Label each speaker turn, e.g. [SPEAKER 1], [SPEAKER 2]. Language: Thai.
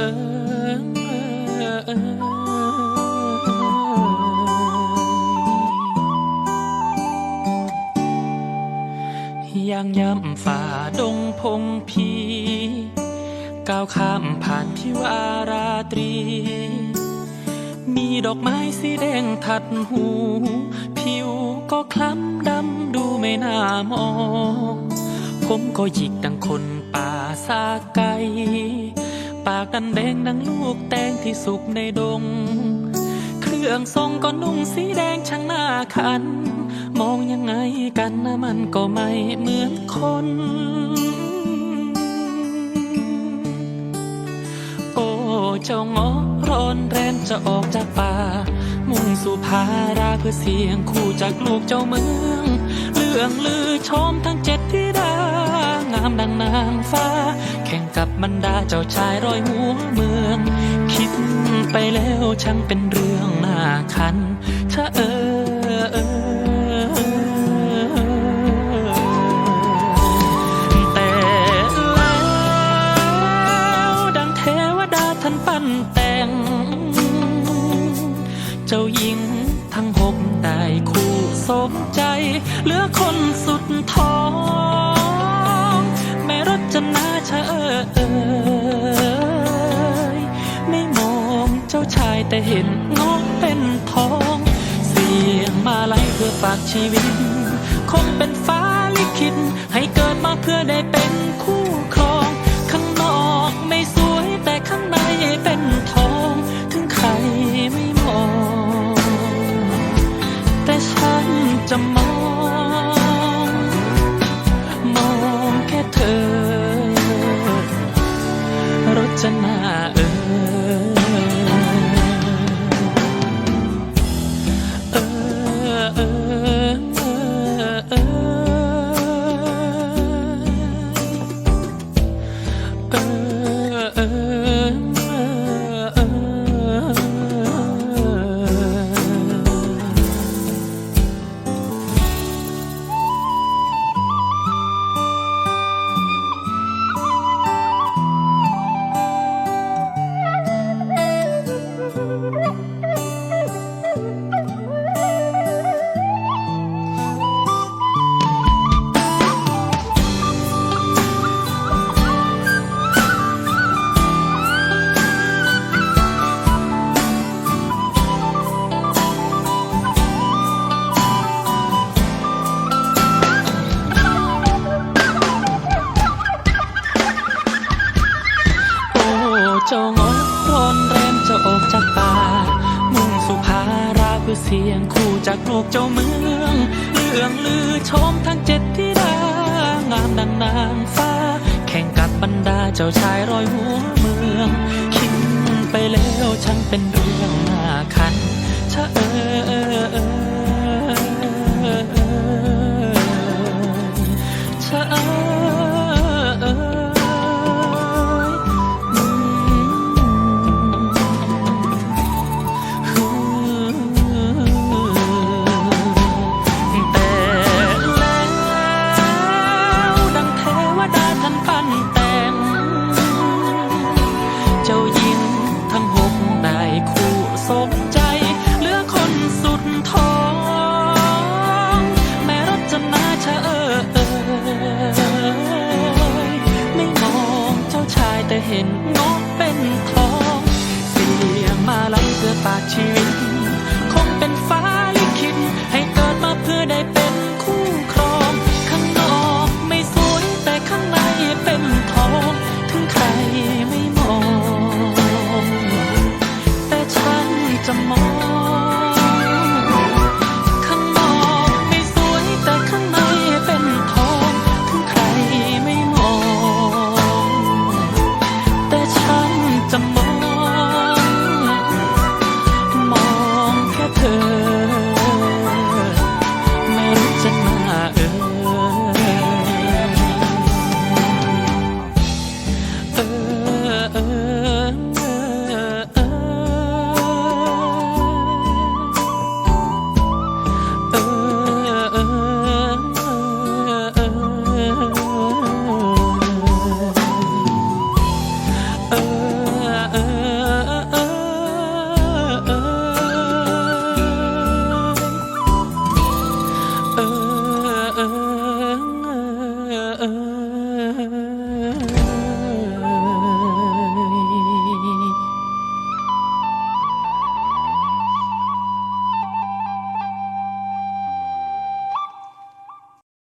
[SPEAKER 1] ยังย่ำฝ่าดงพงพี ก้าวข้ามผ่านผิวอาราตรี มีดอกไม้สีแดงทัดหู ผิวก็คล้ำดำดูไม่น่ามอง ผมก็หยิกดังคนป่าสาไก ปากดันแดงดังลูกแตงที่สุกในดง เครื่องทรงก็นุ่งสีแดงช่างหน้าคัน มองยังไงกันนะมันก็ไม่เหมือนคน โอ้เจ้างอร้อนแรมจะออกจากป่า มุ่งสู่พาราเพื่อเสียงคู่จากลูกเจ้าเมือง เรื่องลือชมทั้งเจ็ดที่ดางามดังนางฟ้า กับบรรดาเจ้าชายร้อยหัวเมือง คิดไปแล้วช่างเป็นเรื่องน่าคันชะเออเออแต่แล้วดังเทวดาท่านปั้นแต่ง เจ้าหญิงทั้งหกได้คู่สมใจ เหลือคนสุดท้อง ม่รถจะนาเออเอยไม่มองเจ้าชายแต่เห็นงอกเป็นทอง เสียงมาไล่เพื่อฝากชีวิต คงเป็นฟ้าลิขิตให้เกิดมาเพื่อได้เป็นคู่ครอง ข้างนอกไม่สวยแต่ข้างในเป็นทอง ถึงใครไม่มอง แต่ฉันจะมอง เจ้างอนร้อนแรมจะออกจากป่า มุ่งสุภาราเพื่อเสียงคู่จากลูกเจ้าเมืองเรื่องลือชมทั้งเจ็ดที่ดางามดังนางฟ้า แข่งกับบรรดาเจ้าชายรอยหัวเมือง คิดไปแล้วช่างเป็นเรื่องน่าคันชะเออเออเออ 怎么